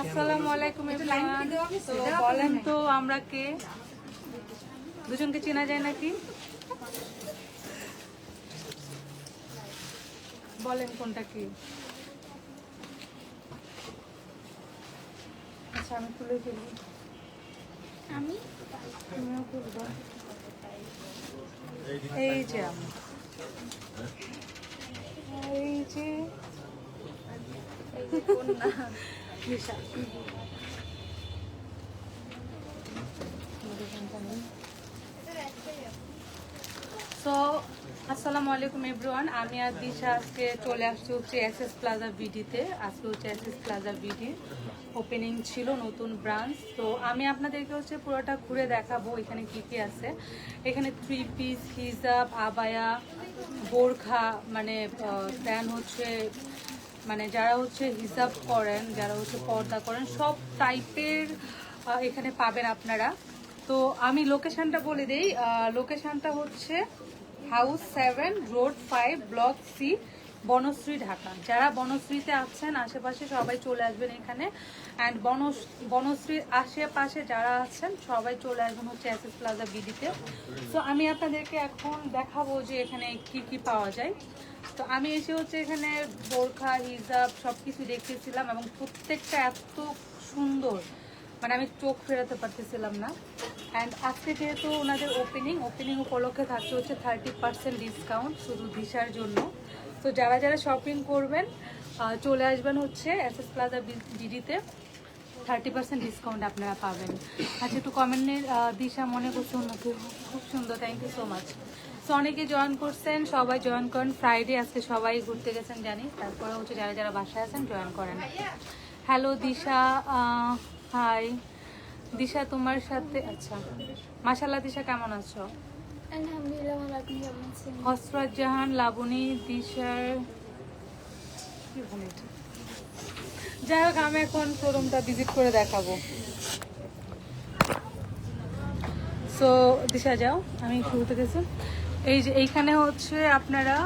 আসসালামু আলাইকুম বলেন তো আমরা কে? দুজনকে চেনা যায় নাকি? বলেন কোনটা কি? আচ্ছা আমি তুলে ফেলি। আমি? তুমিও খুলবা এই যে আমি। এই যে সো আসসালামু আলাইকুম এভরিওয়ান আমি আর দিশা আজকে চলে আসছি হচ্ছে এস এস প্লাজা বিডিতে আজকে হচ্ছে S S plaza B D opening ছিল নতুন ব্রাঞ্চ তো আমি আপনাদেরকে হচ্ছে পুরোটা ঘুরে দেখাবো এখানে কি কি আছে। এখানে থ্রি পিস হিজাব, আবায়া, বোরখা মানে দেন হচ্ছে মানে যারা হচ্ছে হিসাব করেন, যারা হচ্ছে পর্দা করেন, সব টাইপের এখানে পাবেন আপনারা। তো আমি লোকেশানটা বলে দিই লোকেশানটা হচ্ছে house seven road five block C Banasree Dhaka. যারা বনশ্রীতে আছেন, আশেপাশে সবাই চলে আসবেন এখানে। অ্যান্ড বনস, বনশ্রীর আশেপাশে যারা আছেন, সবাই চলে আসবেন হচ্ছে এস এস প্লাজা বিডিতে। তো আমি আপনাদেরকে এখন দেখাবো যে এখানে কি কি পাওয়া যায়। তো আমি এসে হচ্ছে এখানে বোরখা, হিজাব সব কিছু দেখতেছিলাম এবং প্রত্যেকটা এত সুন্দর। মানে আমি চোখ ফেরাতে পারতেছিলাম না। অ্যান্ড আজকে যেহেতু ওনাদের ওপেনিং ওপেনিং উপলক্ষে থাকছে হচ্ছে থার্টি পার্সেন্ট ডিসকাউন্ট শুধু দিশার জন্য। তো যারা যারা শপিং করবেন চলে আসবেন হচ্ছে এস এস প্লাজা ডিডিতে থার্টি পার্সেন্ট ডিসকাউন্ট আপনারা পাবেন। আচ্ছা একটু কমেন্টের দিশা মনে করছে উন্নতি খুব সুন্দর thank you so much so অনেকে জয়েন করছেন, সবাই জয়েন করেন। ফ্রাইডে আজকে সবাই ঘুরতে গেছেন, জানি। তারপরে হচ্ছে যারা যারা বাসায় আছেন জয়েন করেন। হ্যালো দিশা হাই দিশা, তোমার সাথে আচ্ছা। মাশাল্লাহ দিশা, কেমন আছো? হসরত জাহান লাবণী দিশার কি বলে যাই হোক আমি এখন শোরুমটা ভিজিট করে দেখাবো। সো দিশা যাও আমি শুরুতে গেছি এই যে এইখানে হচ্ছে আপনারা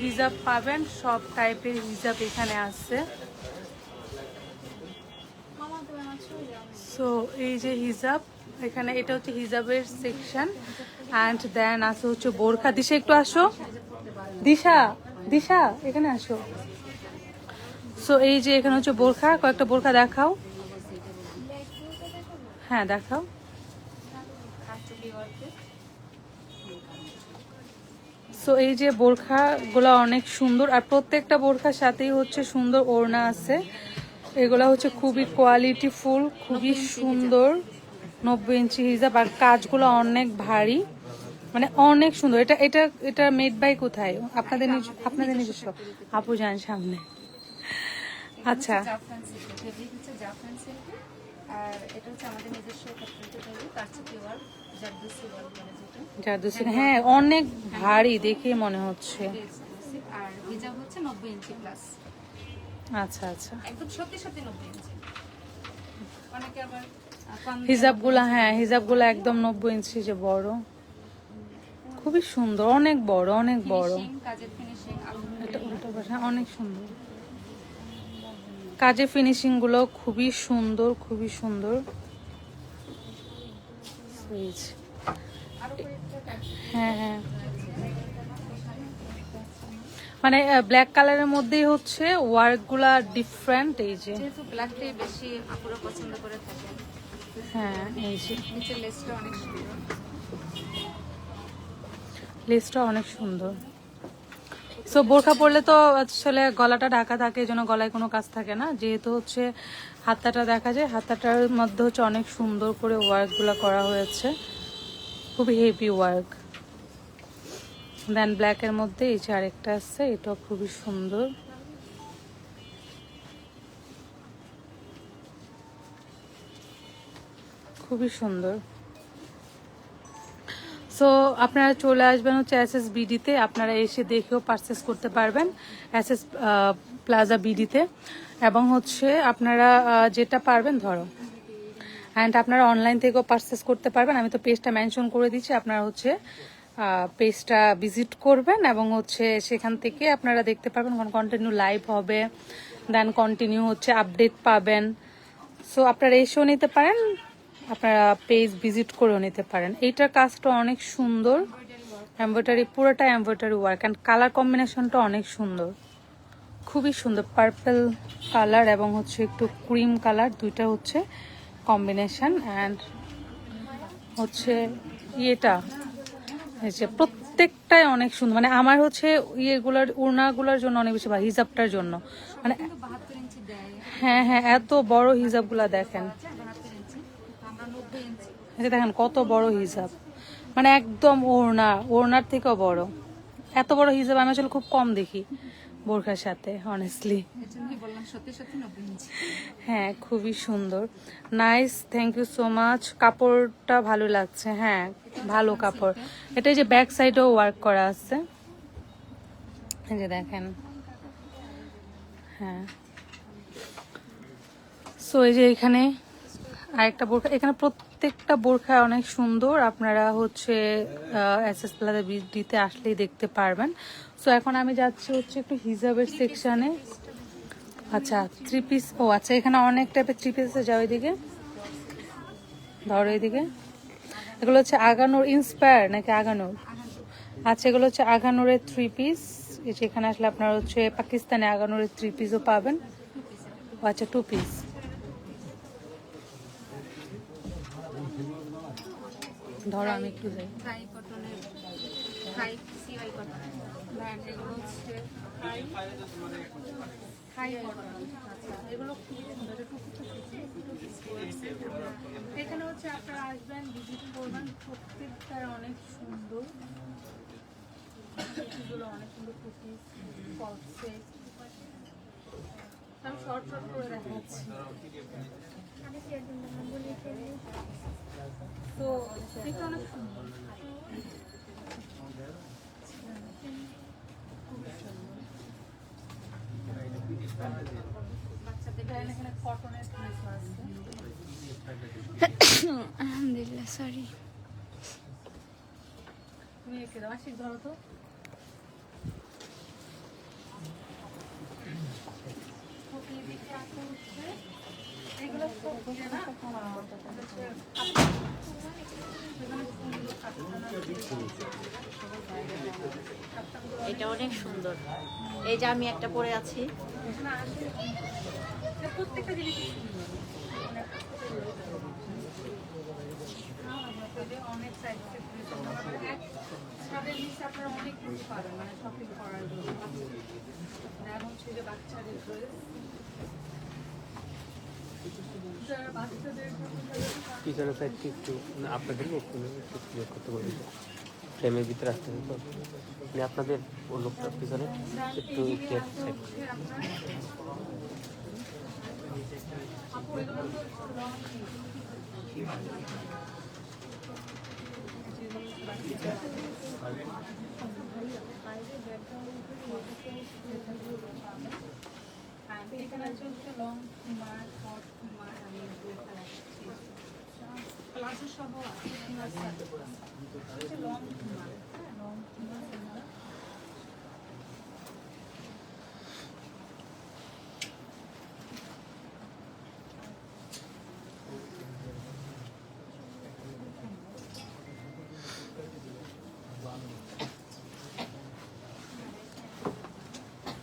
হিজাব পাবেন সব টাইপের হিজাব এখানে আছে। দাও। সো এই যে হিজাব এখানে এটা হচ্ছে হিজাবের সেকশন অ্যান্ড দেন আছে হচ্ছে বোরখা। দিশা, একটু আসো। দিশা দিশা, এখানে আসো। সো এই যে এখানে হচ্ছে বোরখা, কয়েকটা বোরখা দেখাও। হ্যাঁ দেখাও। সো এই যে বোরখাগুলো অনেক সুন্দর, আর প্রত্যেকটা বোরখার সাথেই হচ্ছে সুন্দর ওড়না আছে। এগুলা হচ্ছে খুবই কোয়ালিটি ফুল খুবই সুন্দর। নব্বই ইঞ্চি হিজাব আর কাজগুলো অনেক ভারী। মানে অনেক সুন্দর। এটা এটা এটা মেড বাই কোথায়? আপনাদের আপনাদের নিজস্ব। আপু যান সামনে। আচ্ছা। হ্যাঁ অনেক ভারী দেখে মনে হচ্ছে। আচ্ছা আচ্ছা। সত্যি সত্যি নব্বই ইঞ্চি। অনেকে আবার হিজাবগুলা হ্যাঁ হিজাবগুলা একদম নব্বই ইঞ্চি যে বড়। খুবই সুন্দর অনেক বড় অনেক বড়। অনেক সুন্দর। কাজের ফিনিশিংগুলো খুবই সুন্দর খুবই সুন্দর। এই হ্যাঁ হ্যাঁ। মানে ব্ল্যাক কালারের মধ্যেই হচ্ছে ওয়ার্কগুলা ডিফারেন্ট এই যে। ব্ল্যাকটাই বেশি আপুরা পছন্দ করে থাকে হ্যাঁ এই যে। নিচের লেসটা অনেক সুন্দর। লেসটা অনেক সুন্দর। সো বোরখা পরলে তো আসলে গলাটা ঢাকা থাকে এই জন্য গলায় কোনো কাজ থাকে না। যেহেতু হচ্ছে হাতাটা দেখা যায় হাতাটার মধ্যে হচ্ছে অনেক সুন্দর করে ওয়ার্কগুলো করা হয়েছে। খুবই হেভি ওয়ার্ক দেন ব্ল্যাকের মধ্যে এই যে আরেকটা আছে এটাও খুবই সুন্দর। খুবই সুন্দর। সো আপনারা চলে আসবেন হচ্ছে এস এস বিডিতে আপনারা এসে দেখেও পারচেস করতে পারবেন এস এস প্লাজা বিডিতে এবং হচ্ছে আপনারা যেটা পারবেন ধরো। অ্যান্ড আপনারা অনলাইন থেকেও পারচেস করতে পারবেন। আমি তো পেজটা মেনশন করে দিচ্ছি, আপনারা হচ্ছে পেজটা ভিজিট করবেন এবং হচ্ছে সেখান থেকে আপনারা দেখতে পারবেন কন্টিনিউ লাইভ হবে দেন কন্টিনিউ হচ্ছে আপডেট পাবেন। সো আপনারা এসেও নিতে পারেন। আপনারা পেজ ভিজিট করেও নিতে পারেন। এইটার কাজটা অনেক সুন্দর। এমব্রয়ডারি পুরোটা এমব্রয়ডারি ওয়ার্ক অ্যান্ড কালার কম্বিনেশনটা অনেক সুন্দর। খুবই সুন্দর। পার্পল কালার এবং হচ্ছে একটু ক্রিম কালার দুইটা হচ্ছে কম্বিনেশন অ্যান্ড হচ্ছে ইয়েটা যে প্রত্যেকটাই অনেক সুন্দর। মানে আমার হচ্ছে ইয়েগুলার ওড়নাগুলোর জন্য অনেক বেশি ভালো হিজাবটার জন্য। মানে হ্যাঁ হ্যাঁ এত বড় হিজাবগুলা দেখেন বাহাত্তর ইঞ্চি আমরা নব্বই ইঞ্চি এই যে দেখেন কত বড় হিজাব মানে একদম ওড়না, ওড়নার থেকেও বড়। এত বড় হিজাব আমি আসলে খুব কম দেখি বোরখার সাথে অনেস্টলি হ্যাঁ খুবই সুন্দর। Nice thank you so much কাপড়টা ভালো লাগছে হ্যাঁ ভালো কাপড়। এটা যে ব্যাক সাইডেও ওয়ার্ক করা আছে। এই যে দেখেন। হ্যাঁ। সো এই যে এখানে আরেকটা বোরখা। এখানে প্রত্যেকটা বোরখা অনেক সুন্দর। আপনারা হচ্ছে এস এস প্লাজা দিতে আসলেই দেখতে পারবেন। সো এখন আমি যাচ্ছি হচ্ছে একটু হিজাবের সেকশানে আচ্ছা থ্রি পিস ও আচ্ছা এখানে অনেক টাইপের থ্রি পিস যাও এদিকে। ধরো এদিকে। এগুলো হচ্ছে আগানোর ইন্সপায়ার নাকি আগানোর? আচ্ছা এগুলো হচ্ছে আগানোরের থ্রি পিস এখানে আসলে আপনারা হচ্ছে পাকিস্তানে আগানোরের থ্রি পিসও পাবেন। আচ্ছা টু পিস ধরো আমি একটু যাই। ফ্রাই কটনের ফ্রাই সিআই কটন দেন এগুলো হচ্ছে ফ্রাই ফ্রাই কটন। এগুলো খুবই সুন্দর এখানে হচ্ছে আপনারা আসবেন ভিজিট করবেন প্রত্যেকটা অনেক সুন্দর। এগুলো অনেক সুন্দর টুপি ফল সেট আমি শর্ট শর্ট করে দেখাচ্ছি। তো এটা অনেক সুন্দর আলহামদুলিল্লাহ সরি তুমি একে দাও আশিক ধরো তো সব দিয়ে না এটা অনেক সুন্দর। এই যে আমি একটা পরে আছি। অনেক সাইজ ছাদের নিচে আপনারা অনেক কিছু পাবেন মানে শপিং করার জন্য হচ্ছে যে বাচ্চাদের ড্রেস যারা বাচ্চাদের পিছনে সাইডটি একটু মানে আপনাদের একটু করতে বলবেন ফ্রেমের ভিতরে আসতে হবে। তো মানে আপনাদের ও লোকটার পিছনে একটু এখানে আছে প্লাজো সহ আছে লং লং কুমার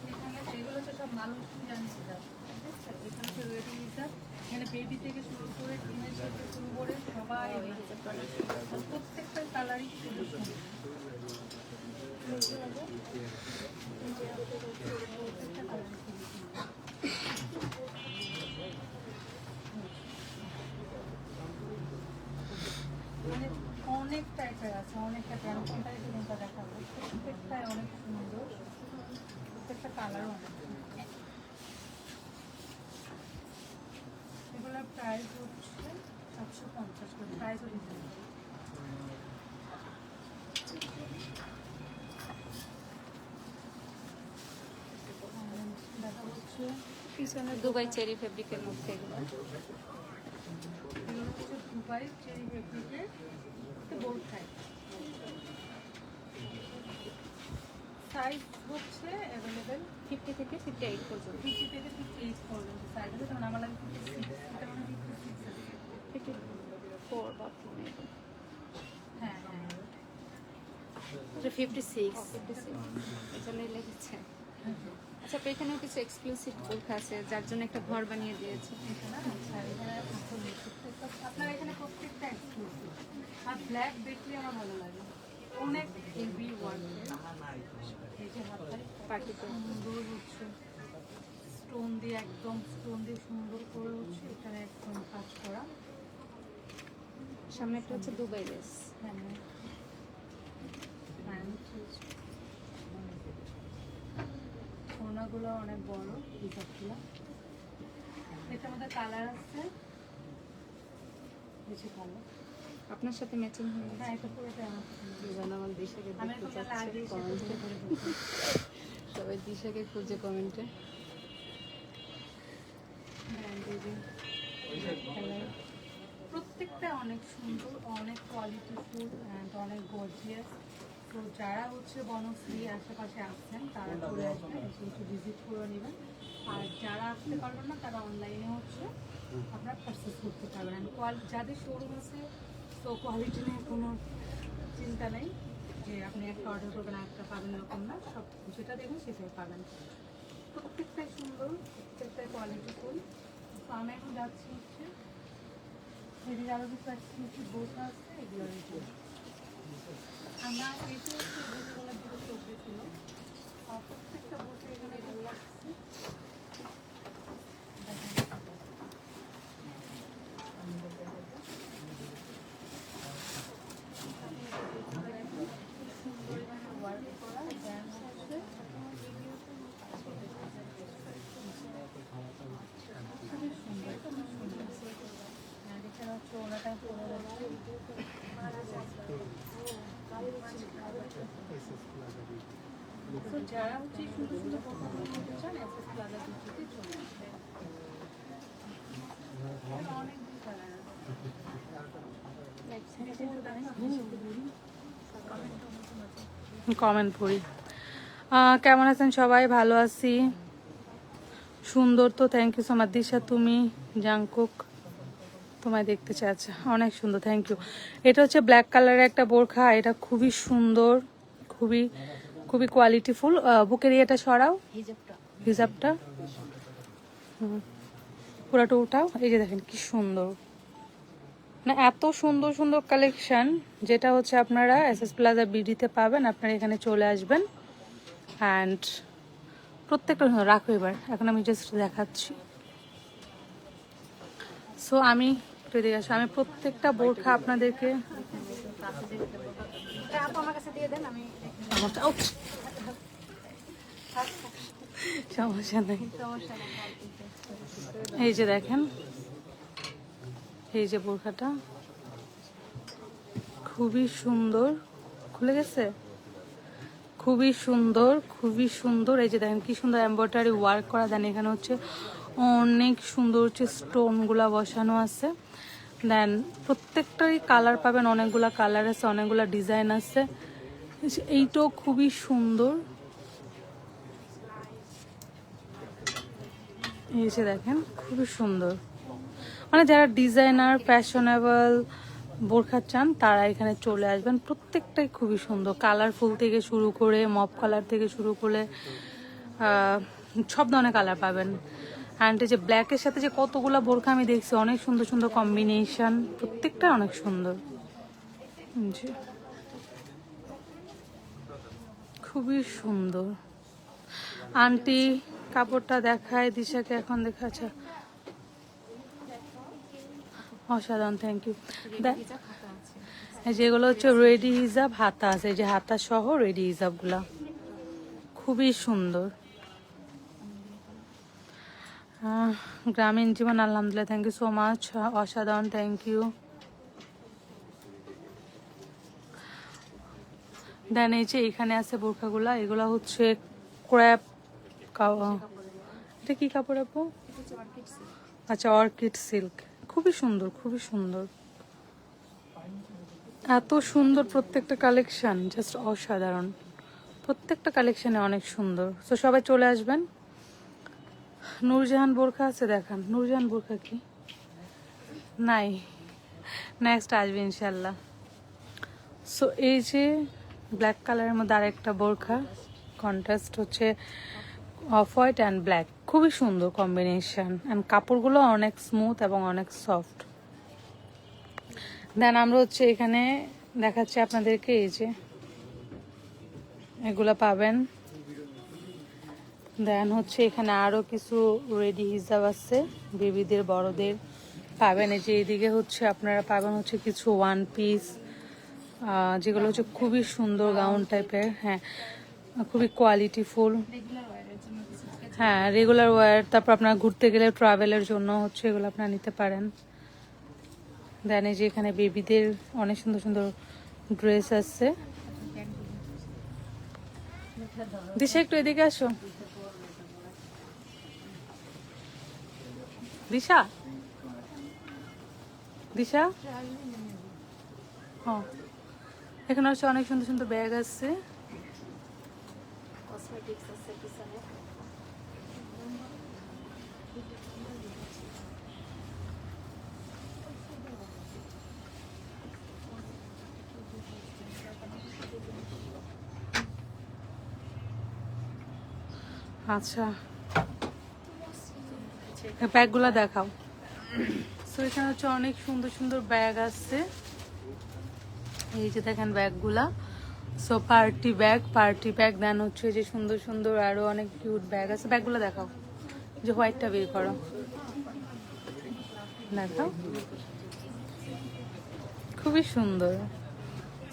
এখানে যেগুলো হচ্ছে সব মানুষ জানিস এখানে হচ্ছে রেডি হিসাব এখানে বেবি থেকে শুরু করে টিনের থেকে শুরু করে সবাই নিতে পারে আর প্রত্যেকটা কালারই সুন্দর সুন্দর প্রত্যেকটা কালারই খুবই সুন্দর। মানে অনেক টাইপের আছে অনেক টাইপের আমি কোনটা একটু কোনটা দেখাবো প্রত্যেকটাই অনেক সুন্দর প্রত্যেকটা কালারও এগুলোর প্রাইস হচ্ছে পঞ্চাশ করে দেখা হচ্ছে পিছনে দুবাই চেরি ফেব্রিকের মধ্যে। এগুলো হচ্ছে দুবাই চেরি ফেব্রিকের বোর্ড টাইপ সাইজ হচ্ছে অ্যাভেলেবেল ফিফটি থেকে ফিফটি এইট পর্যন্ত। ফিফটি থেকে ফিফটি এইট পর্যন্ত সাইজ আছে আমার লাগে ফিফটি সিক্স এটা মানে ফিফটি সিক্স আছে ফিফটি ফোর বা হ্যাঁ হ্যাঁ। ফিফটি সিক্স ফিফটি সিক্স এই জন্যই লেগেছে। আচ্ছা এখানেও কিছু এক্সক্লুসিভ বোরখা আছে যার জন্য একটা ঘর বানিয়ে দিয়েছে। আচ্ছা আপনার এখানে প্রত্যেকটা এক্সক্লুসিভ আর ব্ল্যাক দেখলে আমার ভালো লাগে। অনেক হেভি ওয়ার্ক এই যে হাতায় পার্টিতে সুন্দর হচ্ছে। স্টোন দিয়ে একদম স্টোন দিয়ে সুন্দর করে হচ্ছে এখানে একদম কাজ করা। সামনে একটা হচ্ছে দুবাই লেস হ্যাঁ সোনাগুলো অনেক বড় হিসাবগুলো এটার মধ্যে কালার আছে। বেশি ভালো আপনার সাথে ম্যাচিং হয়ে গেছে। হ্যাঁ এটা পুরোটা আমার দিশাকে আমি তো কাল আগে এসে পছন্দ করে ফেলছি। সবাই দিশাকে খুঁজে কমেন্টে হ্যাঁ। প্রত্যেকটা অনেক সুন্দর অনেক কোয়ালিটিফুল অ্যান্ড অনেক গর্জিয়াস তো যারা হচ্ছে বনশ্রী আশেপাশে আসছেন তারা চলে আসবেন এসে একটু ভিজিট করে নেবেন। আর যারা আসতে পারবেন না তারা অনলাইনে হচ্ছে আপনারা পারচেস করতে পারবেন। যাদের শোরুম আছে তো কোয়ালিটি নিয়ে কোনো চিন্তা নেই যে আপনি একটা অর্ডার করবেন একটা পাবেন এরকম না। সব যেটা দেখবেন সেটাই পাবেন। প্রত্যেকটাই সুন্দর, প্রত্যেকটাই কোয়ালিটিফুল তো আমি এখন যাচ্ছি হচ্ছে এদিকে আরও কিছু এক্সক্লুসিভ বোঝা আছে এগুলো আমরা এসে হচ্ছে বোঝাগুলোর দিকে চোখে ছিল। আর প্রত্যেকটা বসে এখানে ভালো লাগছে ওয়ার্ক করা ড্যান্স আছে খুবই সুন্দর খুবই সুন্দর আর এখানে হচ্ছে ওনাটা পরে যাচ্ছে তো কমেন্ট পড়ি। কেমন আছেন সবাই? ভালো আছি। সুন্দর তো thank you so much Disha, তুমি, জাংকুক, তোমায় দেখতে চাচ্ছ অনেক সুন্দর থ্যাংক ইউ এটা হচ্ছে ব্ল্যাক কালারের একটা বোরখা। এটা খুবই সুন্দর, খুবই খুবই কোয়ালিটিফুল বুকের ইয়েটা সরাও। হিজাবটা। পুরাটা উঠাও। এই যে দেখেন কি সুন্দর। না এত সুন্দর সুন্দর কালেকশন যেটা হচ্ছে আপনারা এস এস প্লাজা বিডিতে পাবেন। আপনারা এখানে চলে আসবেন। অ্যান্ড প্রত্যেকটা রাখো এবার। এখন আমি জাস্ট দেখাচ্ছি। সো আমি একটু আমি প্রত্যেকটা বোরখা আপনাদেরকে আপু আমার কাছে দিয়ে দেন আমি! সমস্যা নেই। এই যে দেখেন, এই যে বোরখাটা, খুবই সুন্দর। খুলে গেছে? খুবই সুন্দর খুবই সুন্দর। এই যে দেখেন, কি সুন্দর এম্ব্রয়ডারি ওয়ার্ক করা। দেন এখানে হচ্ছে অনেক সুন্দর হচ্ছে স্টোনগুলা বসানো আছে। দেন প্রত্যেকটাই কালার পাবেন। অনেকগুলা কালার আছে, অনেকগুলা ডিজাইন আছে। এইটাও খুবই সুন্দর। যে দেখেন, খুবই সুন্দর। মানে যারা ডিজাইনার ফ্যাশনেবল বোরখা চান, তারা এখানে চলে আসবেন। প্রত্যেকটাই খুবই সুন্দর। কালারফুল থেকে শুরু করে মপ কালার থেকে শুরু করে সব ধরনের কালার পাবেন। অ্যান্ড যে ব্ল্যাকের সাথে যে কতগুলো বোরখা আমি দেখছি, অনেক সুন্দর সুন্দর কম্বিনেশন প্রত্যেকটা অনেক সুন্দর। জি। খুবই সুন্দর। আন্টি কাপড়টা দেখায় দিশাকে এখন দেখাচ্ছে। অসাধারণ থ্যাংক ইউ যেগুলো হচ্ছে রেডি হিজাব হাতা আছে এই যে হাতা সহ রেডি হিজাবগুলা। খুবই সুন্দর। গ্রামীণ জীবন আলহামদুলিল্লাহ থ্যাংক ইউ সো মাচ অসাধারণ থ্যাংক ইউ দেন এই যে এখানে আছে বোরখাগুলা এগুলা হচ্ছে ক্র্যাপ এটা কি কাপড় আপু? আচ্ছা অর্কিড সিল্ক। খুবই সুন্দর খুবই সুন্দর। এত সুন্দর প্রত্যেকটা কালেকশন জাস্ট অসাধারণ। প্রত্যেকটা কালেকশনে অনেক সুন্দর। তো সবাই চলে আসবেন। নূরজাহান বোরখা আছে, দেখান। নূরজাহান বোরখা কি? নাই। নেক্সট আসবে ইনশাল্লাহ সো এই যে ব্ল্যাক কালারের মধ্যে আরেকটা বোরখা। কন্ট্রাস্ট হচ্ছে অফ হোয়াইট অ্যান্ড ব্ল্যাক খুবই সুন্দর কম্বিনেশন অ্যান্ড কাপড়গুলো অনেক স্মুথ এবং অনেক সফট দেন আমরা হচ্ছে এখানে দেখাচ্ছি আপনাদেরকে এই যে এগুলো পাবেন। দেন হচ্ছে এখানে আরও কিছু রেডি হিসাব আছে। বেবিদের, বড়দের পাবেন। এই যে এইদিকে হচ্ছে আপনারা পাবেন হচ্ছে কিছু ওয়ান পিস যেগুলো হচ্ছে খুবই সুন্দর গাউন টাইপের হ্যাঁ খুবই কোয়ালিটিফুল হ্যাঁ রেগুলার ওয়ার তারপর আপনার ঘুরতে গেলে ট্রাভেলের জন্য হচ্ছে এগুলো আপনারা নিতে পারেন। দেন এই যে এখানে বেবিদের অনেক সুন্দর সুন্দর ড্রেস আছে। দিশা, একটু এদিকে আসো। দিশা? দিশা? হ্যাঁ। এখানে হচ্ছে অনেক সুন্দর সুন্দর ব্যাগ আছে। আচ্ছা। ব্যাগগুলো দেখাও। সো এখানে হচ্ছে অনেক সুন্দর সুন্দর ব্যাগ আছে। এই যে দেখেন ব্যাগগুলা। So party bag party bag then হচ্ছে যে সুন্দর সুন্দর আরও অনেক কিউট ব্যাগ আছে। ব্যাগগুলো দেখাও। যে হোয়াইটটা বের করো। দেখাও। খুবই সুন্দর।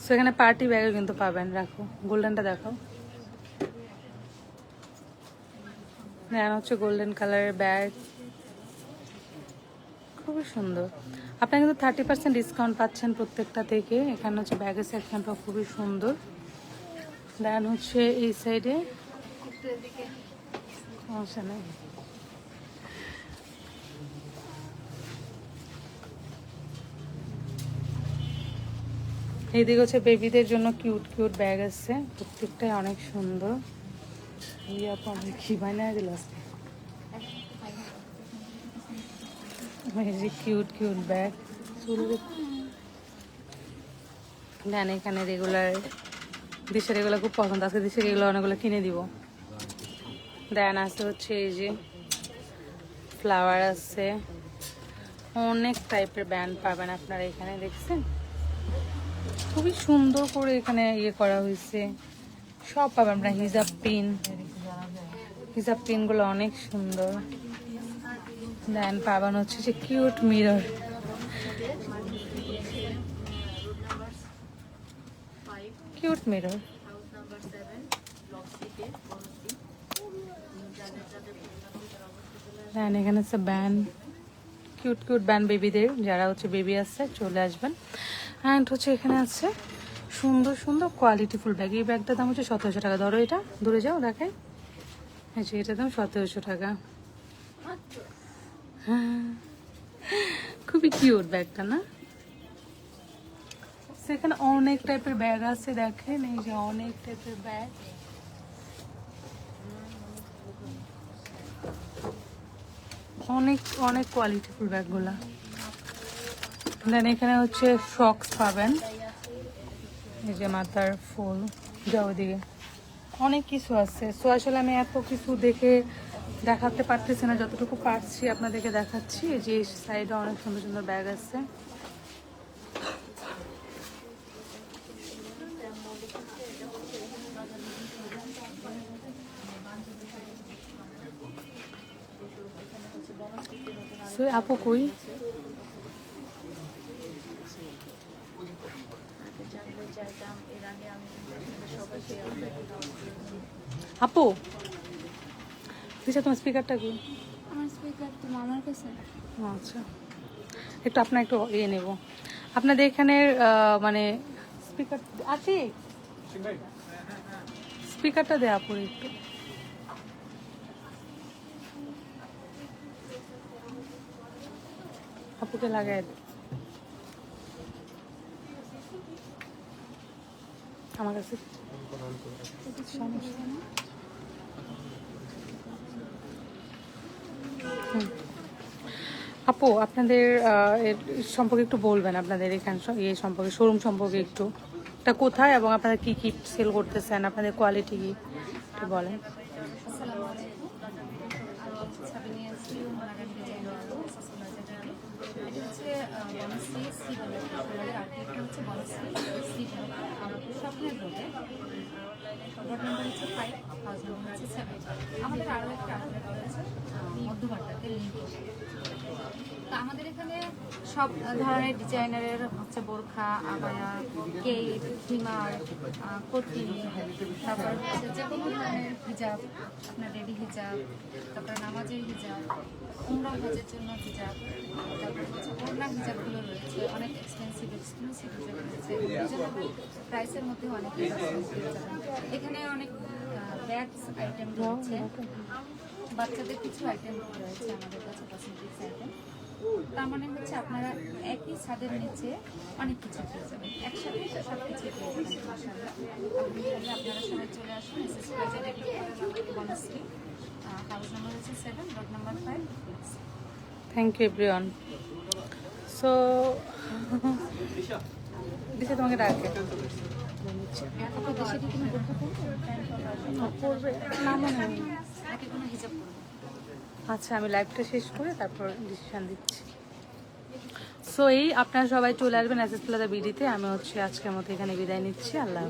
সো এখানে পার্টি ব্যাগও কিন্তু পাবেন। রাখো। গোল্ডেনটা দেখাও। দেন হচ্ছে গোল্ডেন কালারের ব্যাগ খুবই সুন্দর। আপনারা কিন্তু থার্টি পার্সেন্ট ডিসকাউন্ট পাচ্ছেন প্রত্যেকটা থেকে। এখানে হচ্ছে ব্যাগের সেকশনটা খুবই সুন্দর। দেন হচ্ছে এই সাইডে সমস্যা নেই এইদিকে হচ্ছে বেবিদের জন্য কিউট কিউট ব্যাগ আছে প্রত্যেকটাই অনেক সুন্দর। ইয়া তো অনেক কি বানিয়ে কিউট কিউট ব্যাগ চুল দেন এখানে রেগুলার দিশের এগুলো খুব পছন্দ। আজকে দিশের এগুলো অনেকগুলো কিনে দিব। দেন আছে হচ্ছে এই যে ফ্লাওয়ার আছে। অনেক টাইপের ব্যান্ড পাবেন আপনারা এখানে, দেখছেন? খুবই সুন্দর করে এখানে ইয়ে করা হয়েছে। সব পাবেন আপনারা, হিজাব পিন হিজাব পিনগুলো অনেক সুন্দর। দেন পাবেন হচ্ছে যে cute mirror. Cute mirror. Then এখানে হচ্ছে ব্যান। কিউট কিউট ব্যান বেবিদের, যারা হচ্ছে বেবি আসছে চলে আসবেন। অ্যান্ড হচ্ছে এখানে আছে সুন্দর সুন্দর কোয়ালিটিফুল ব্যাগ এই ব্যাগটার দাম হচ্ছে সতেরোশো টাকা। ধরো এটা দূরে যাও, দেখাই। যে এটার দাম সতেরোশো টাকা। খুবই কিউট ব্যাগটা, না? সেখানে অনেক টাইপের ব্যাগ আছে, দেখেন, এই যে অনেক টাইপের ব্যাগ অনেক অনেক কোয়ালিটিফুল ব্যাগগুলা। দেন এখানে হচ্ছে ফ্রকস পাবেন। এই যে মাথার ফুল, যাও ওদিকে অনেক কিছু আছে। সো আসলে আমি এত কিছু দেখে দেখাতে পারতেছি না, যতটুকু পারছি আপনাদেরকে দেখাচ্ছি। এই যে সাইডে অনেক সুন্দর সুন্দর ব্যাগ আছে। আপু কই? আপু দিশা তোমার স্পিকারটা কি আমার স্পিকার তো মামার কাছে। আচ্ছা। একটু আপনার একটু ইয়ে নেব। আপনাদের এখানের আহ, মানে স্পিকার আছে? স্পিকারটা দেয়া আপু একটু। আপুকে লাগাই। আমার কাছে সমস্যা নেই। হুম। আপু, আপনাদের সম্পর্কে একটু বলবেন আপনাদের এখান ইয়ে সম্পর্কে, শোরুম সম্পর্কে একটু। তা কোথায় এবং আপনারা কি কি সেল করতেছেন? আপনাদের কোয়ালিটি কি? একটু বলেন আসসালামু আলাইকুম আমি সাবিনী আসছি মডার্ন ডিজাইন এটা হচ্ছে বনশ্রী বলে আমাদের আর্টিকেল হচ্ছে বনশ্রী আমাদের স্বপ্নের রোড নাম্বার হচ্ছে ফাইভ হাউস নাম্বার সেভেন আমাদের আরও একটা রয়েছে মধ্যমাটাতে লিঙ্ক আমাদের এখানে সব ধরনের ডিজাইনারের হচ্ছে বোরখা, আবায়া, কেপ হিমার কটি তারপর হচ্ছে যে কোনো ধরনের হিজাব আপনার রেডি হিজাব, তারপর নামাজের হিজাব, উমরা হজের জন্য হিজাব, তারপর হচ্ছে ওড়না হিজাবগুলো রয়েছে, অনেক এক্সপেন্সিভ এক্সক্লুসিভ হিজাব রয়েছে। প্রাইসের মধ্যে অনেক। এখানে অনেক ব্যাগস আইটেম রয়েছে। বাচ্চাদের কিছু আইটেম রয়েছে আমাদের কাছে কসমেটিক্স আইটেম তার মানে হচ্ছে আপনারা একই ছাদের নিচে অনেক কিছু পেয়ে যাবেন। একসাথে সব কিছু পেয়ে যাবেন আপনারা সবাই চলে আসুন S S Banasree house number হচ্ছে seven road number five thank you everyone so Disha তোমাকে ডাকে? পড়বে না মনে হয় কোনো হিজাব পরবেন আচ্ছা আমি লাইভটা শেষ করে তারপর ডিসিশন দিচ্ছি। সো এই আপনারা সবাই চলে আসবেন এস প্লাজা বিডিতে আমি হচ্ছে আজকের মতো এখানে বিদায় নিচ্ছি। আল্লাহ